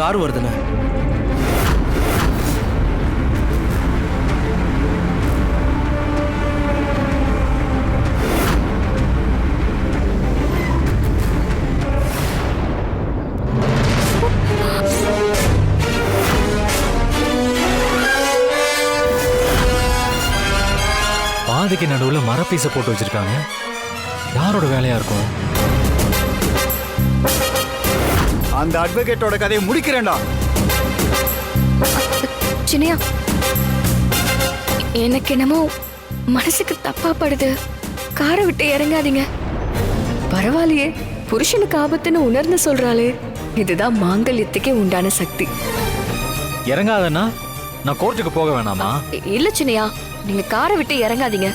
Car வருதுண்ணே. பாதைக்கு நடுவில் மரப்பீசை போட்டு வச்சிருக்காங்க. யாரோட வேலையா இருக்கும்? அந்த அட்வொகேட்டோட கதையை முடிக்கிறேன்டா. சின்னையா எனக்கு என்னமோ மனசுக்கு தப்பா படுது. காரை விட்டு இறங்காதீங்க. பரவாயில்லையே புருஷனுக்கு ஆபத்துன்னு உணர்ந்து சொல்றாளே. இதுதான் மாங்கல்யத்துக்கே உண்டான சக்தி. இறங்காதன்னா நான் கோர்ட்டுக்கு போக வேணாமா? இல்ல சின்னையா நீங்க காரை விட்டு இறங்காதீங்க.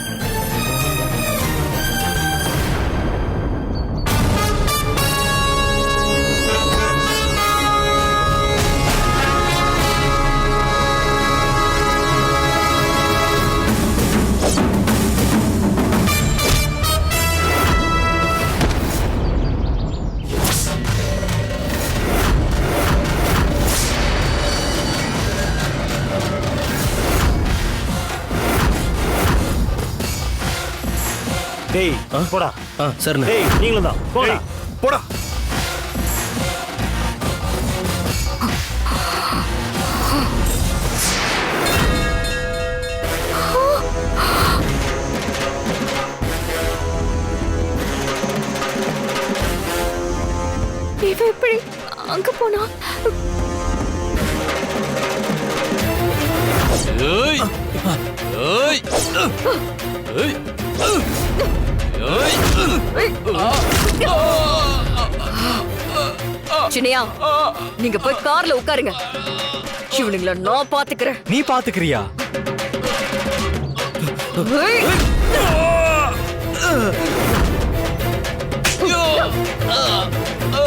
டேய் போடா. ஆ சரிண்ணே டேய் நீங்களும் தான். போடா. போடா. இவ எப்படி அங்க போனா? சின்னையா நீங்க போய் கார்ல உட்காருங்க. இவனுங்கள நான் பாத்துக்கிறேன். நீ பாத்துக்கிறியா? ஆ